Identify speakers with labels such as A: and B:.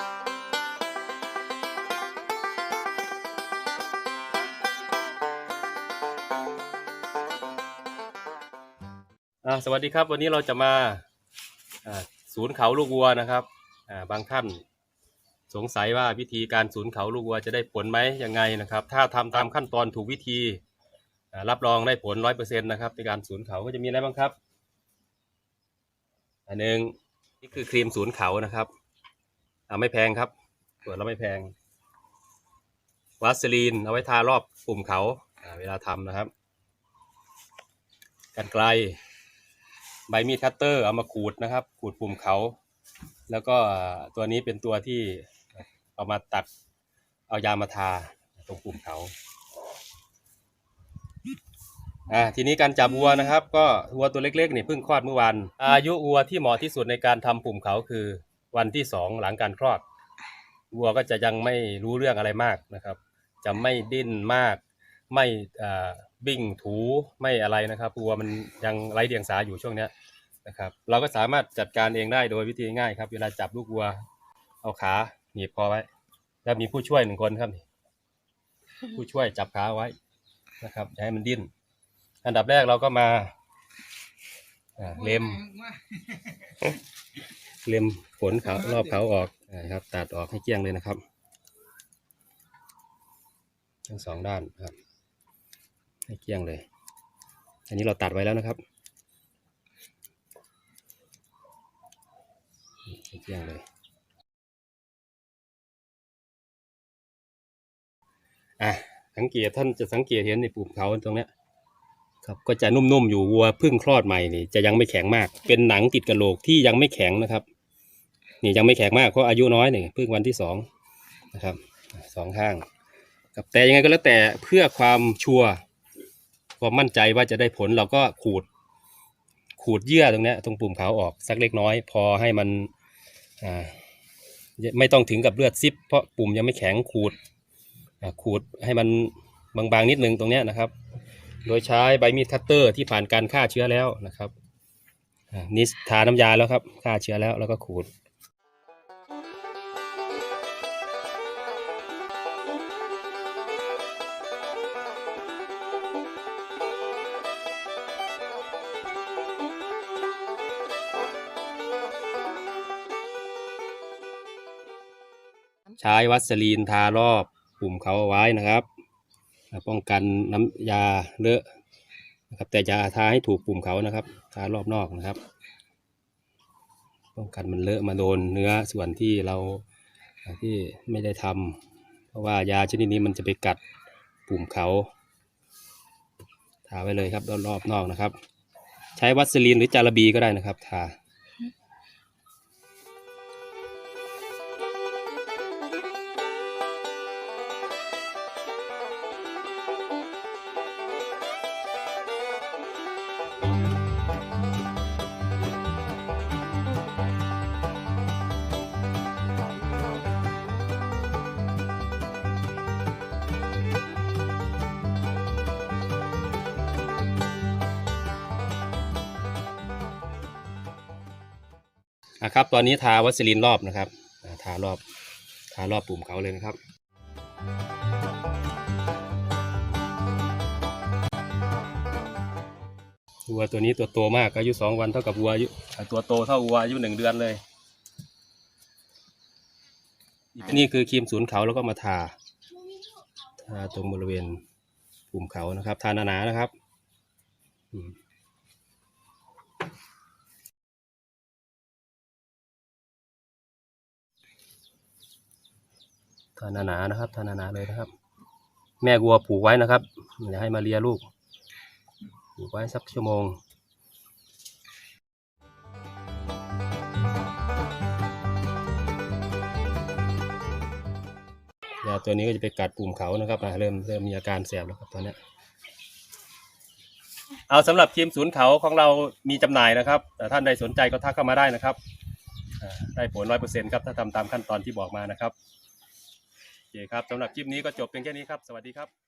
A: อ่าสวัสดีครับ วันนี้เราจะมาอ่าศูนย์เขาลูกวัวนะครับอ่าบางท่านสงสัยว่าวิธีการศูนย์เขาลูกวัวจะได้ผลไหมยังไงนะครับ ถ้าทำตามขั้นตอนถูกวิธีอ่ารับรองได้ผลร้อยเปอร์เซ็นต์นะครับในการศูนย์เขาก็จะมีอะไรบ้างครับอันหนึ่งนี่คือครีมศูนย์เขานะครับ อ่าไม่แพงครับส่วนเราไม่แพงวาสลีนเอาไว้ทารอบปุ่มเขาอ่าเวลาทำนะครับกันไกล ใบมีดคัตเตอร์เอามาขูดนะครับ ขูดปุ่มเขา แล้วก็ตัวนี้เป็นตัวที่เอามาตัด เอายามาทาตรงปุ่มเขาอ่าทีนี้การจับวัวนะครับ ก็วัวตัวเล็กๆนี่เพิ่งคลอดเมื่อวานอายุวัวที่เหมาะที่สุดในการทำปุ่มเขาคือ วันที่สองหลังการคลอด วัวก็จะยังไม่รู้เรื่องอะไรมากนะครับ จะไม่ดิ้นมาก ไม่อ่าบิ่งถูไม่อะไรนะครับ วัวมันยังไร้เดียงสาอยู่ช่วงเนี้ยนะครับ เราก็สามารถจัดการเองได้โดยวิธีง่ายครับ เวลาจับลูกวัว เอาขาหนีบคอไว้ แล้วมีผู้ช่วยหนึ่งคนครับนี่ผู้ช่วยจับขาไว้นะครับอย่าให้มันดิ้น อันดับแรกเราก็มาอ่าเล็ม เล็มขนเขารอบเขาออกนะครับ ตัดออกให้เกลี้ยงเลยนะครับ ทั้งสองด้านครับ ให้เกลี้ยงเลย อันนี้เราตัดไว้แล้วนะครับให้เกลี้ยงเลยอะสังเกตท่านจะสังเกตเห็นในปุ่มเขาตรงเนี้ย ครับก็จะนุ่มๆอยู่วัวเพิ่งคลอดใหม่นี่จะยังไม่แข็งมาก เป็นหนังติดกระโหลกที่ยังไม่แข็งนะครับ นี่ยังไม่แข็งมากเพราะอายุน้อยนี่เพิ่งวันที่สองนะครับอะสองข้างครับแต่ยังไงก็แล้วแต่เพื่อความชัวร์ความมั่นใจว่าจะได้ผลเราก็ขูด ขูดเยื่อตรงเนี้ยตรงปุ่มขาวออกสักเล็กน้อย พอให้มันอ่าไม่ต้องถึงกับเลือดซิบเพราะปุ่มยังไม่แข็งขูดอ่าขูดให้มันบางๆนิดนึงตรงเนี้ยนะครับ โดยใช้ใบมีดคัตเตอร์ที่ผ่านการฆ่าเชื้อแล้วนะครับนี่ทาน้ำยาแล้วครับฆ่าเชื้อแล้วแล้วก็ขูดใช้วัสลีนทารอบปุ่มเขาเอาไว้นะครับ ป้องกันน้ำยาเลอะนะครับแต่จะทาให้ถูกปุ่มเขานะครับทารอบนอกนะครับ ป้องกันมันเลอะมาโดนเนื้อส่วนที่เราที่ไม่ได้ทำเพราะว่ายาชนิดนี้มันจะไปกัดปุ่มเขาทาไว้เลยครับรอบรอบนอกนะครับ ใช้วัสลีนหรือจาระบีก็ได้นะครับทา นะครับ ตอนนี้ทาวัสลีนรอบนะครับอ่าทารอบทารอบปุ่มเขาเลยนะครับวัวตัวนี้ตัวโตมากอายุสองวันเท่ากับวัวอายุอ่าตัวโตเท่าวัวอายุหนึ่งเดือนเลยนี่คือครีมศูนย์เขาแล้วก็มาทา ทาตรงบริเวณปุ่มเขานะครับ ทาหนาๆนะครับ อืมทาหนานะครับทาหนาเลยนะครับ แม่วัวผูกไว้นะครับอย่าให้มาเลียลูกผูกไว้สักชั่วโมงยาตัวนี้ก็จะไปกัดปุ่มเขานะครับเริ่มเริ่มมีอาการแสบแล้วครับตอนนี้เอาสำหรับทีมศูนย์เขาของเรามีจำหน่ายนะครับแต่ท่านใดสนใจก็ทักเข้ามาได้นะครับ ได้ผลร้อยเปอร์เซ็นต์ครับถ้าทำตามขั้นตอนที่บอกมานะครับ เคครับสำหรับคลิปนี้ก็จบเพียงแค่นี้ครับ สวัสดีครับ